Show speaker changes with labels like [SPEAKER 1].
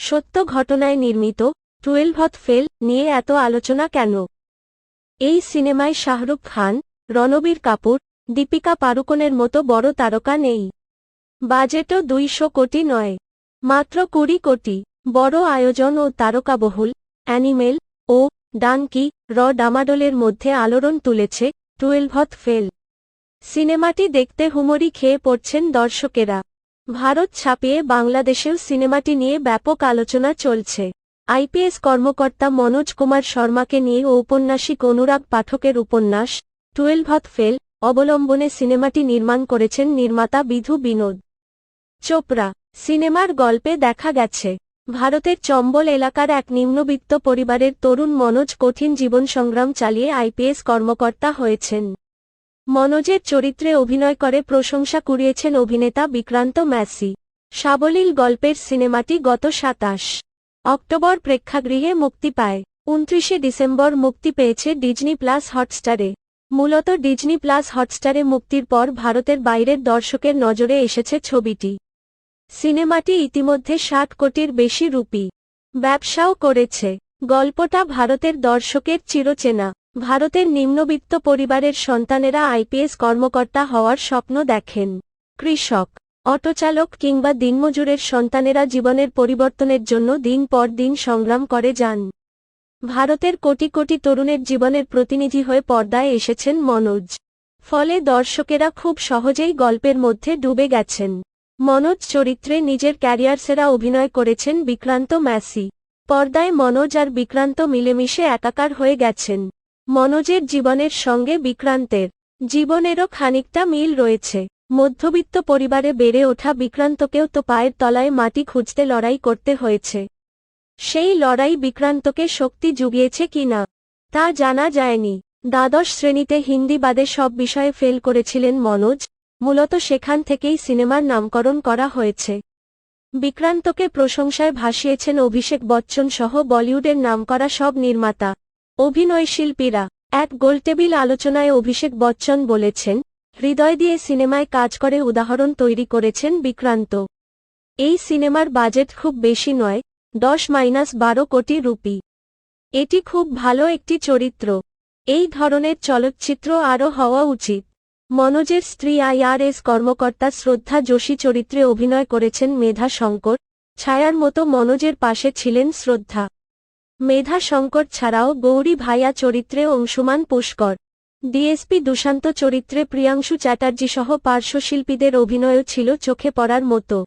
[SPEAKER 1] সত্য ঘটনায় নির্মিত টুয়েলভথ ফেল নিয়ে এত আলোচনা কেন? এই সিনেমায় শাহরুখ খান, রণবীর কাপুর, দীপিকা পাড়ুকোনের মতো বড় তারকা নেই। বাজেটও দুইশো কোটি নয়, মাত্র কুড়ি কোটি। বড় আয়োজন ও তারকাবহুল, অ্যানিমেল ও ডানকি র ডামাডোলের মধ্যে আলোড়ন তুলেছে টুয়েলভথ ফেল। সিনেমাটি দেখতে হুমরি খেয়ে পড়ছেন দর্শকেরা। ভারত ছাপিয়ে বাংলাদেশেও সিনেমাটি নিয়ে ব্যাপক আলোচনা চলছে। আইপিএস কর্মকর্তা মনোজ কুমার শর্মাকে নিয়ে ঔপন্যাসিক অনুরাগ পাঠকের উপন্যাস টুয়েলভথ ফেল, অবলম্বনে সিনেমাটি নির্মাণ করেছেন নির্মাতা বিধু বিনোদ। চোপড়া, সিনেমার গল্পে দেখা গেছে। ভারতের চম্বল এলাকার এক নিম্নবিত্ত পরিবারের তরুণ মনোজ কঠিন জীবন সংগ্রাম চালিয়ে আইপিএস কর্মকর্তা হয়েছেন। মনোজের চরিত্রে অভিনয় করে প্রশংসা কুড়িয়েছেন অভিনেতা বিক্রান্ত ম্যাসি। সাবলীল গল্পের সিনেমাটি গত সাতাশ অক্টোবর প্রেক্ষাগৃহে মুক্তি পায়। উনত্রিশে ডিসেম্বর মুক্তি পেয়েছে ডিজনি প্লাস হটস্টারে। মূলত ডিজনি প্লাস হটস্টারে মুক্তির পর ভারতের বাইরের দর্শকের নজরে এসেছে ছবিটি। সিনেমাটি ইতিমধ্যে ষাট কোটির বেশি রুপি। ব্যবসাও করেছে। গল্পটা ভারতের দর্শকের চিরচেনা। ভারতের নিম্নবিত্ত পরিবারের সন্তানেরা আইপিএস কর্মকর্তা হওয়ার স্বপ্ন দেখেন। কৃষক, অটোচালক কিংবা দিনমজুরের সন্তানেরা জীবনের পরিবর্তনের জন্য দিন পর দিন সংগ্রাম করে যান। ভারতের কোটি কোটি তরুণের জীবনের প্রতিনিধি হয়ে পর্দায় এসেছেন মনোজ। ফলে দর্শকেরা খুব সহজেই গল্পের মধ্যে ডুবে গেছেন। মনোজ চরিত্রে নিজের ক্যারিয়ার সেরা অভিনয় করেছেন বিক্রান্ত ম্যাসি। পর্দায় মনোজ আর বিক্রান্ত মিলেমিশে একাকার হয়ে গেছেন। মনোজের জীবনের সঙ্গে বিক্রান্তের। জীবনেরও খানিকটা মিল রয়েছে। মধ্যবিত্ত পরিবারে বেড়ে ওঠা বিক্রান্তকেও তো পায়ের তলায় মাটি খুঁজতে লড়াই করতে হয়েছে। সেই লড়াই বিক্রান্তকে শক্তি জুগিয়েছে কিনা তা জানা যায়নি। দ্বাদশ শ্রেণীতে হিন্দি বাদে সব বিষয়ে ফেল করেছিলেন মনোজ। মূলত সেখান থেকেই সিনেমার নামকরণ করা হয়েছে। বিক্রান্তকে প্রশংসায় ভাসিয়েছেন অভিষেক বচ্চন সহ বলিউডের নামকরা সব নির্মাতা। অভিনয়শিল্পীরা এক গোলটেবিল আলোচনায় অভিষেক বচ্চন বলেছেন, হৃদয় দিয়ে সিনেমায় কাজ করে উদাহরণ তৈরি করেছেন বিক্রান্ত। এই সিনেমার বাজেট খুব বেশি নয়, দশ মাইনাস বারো কোটি রুপি। এটি খুব ভালো একটি চরিত্র। এই ধরনের চলচ্চিত্র আরও হওয়া উচিত। মনোজের স্ত্রী আইআরএস কর্মকর্তা শ্রদ্ধা যোশী চরিত্রে অভিনয় করেছেন মেধা শঙ্কর। ছায়ার মতো মনোজের পাশে ছিলেন শ্রদ্ধা। মেধা শঙ্কর ছাড়াও গৌরী ভাইয়া চরিত্রে অংশুমান পুষ্কর। ডিএসপি দুশান্ত চরিত্রে প্রিয়াংশু চ্যাটার্জি সহ পার্শ্বশিল্পীদের অভিনয়ও ছিল চোখে পড়ার মতো।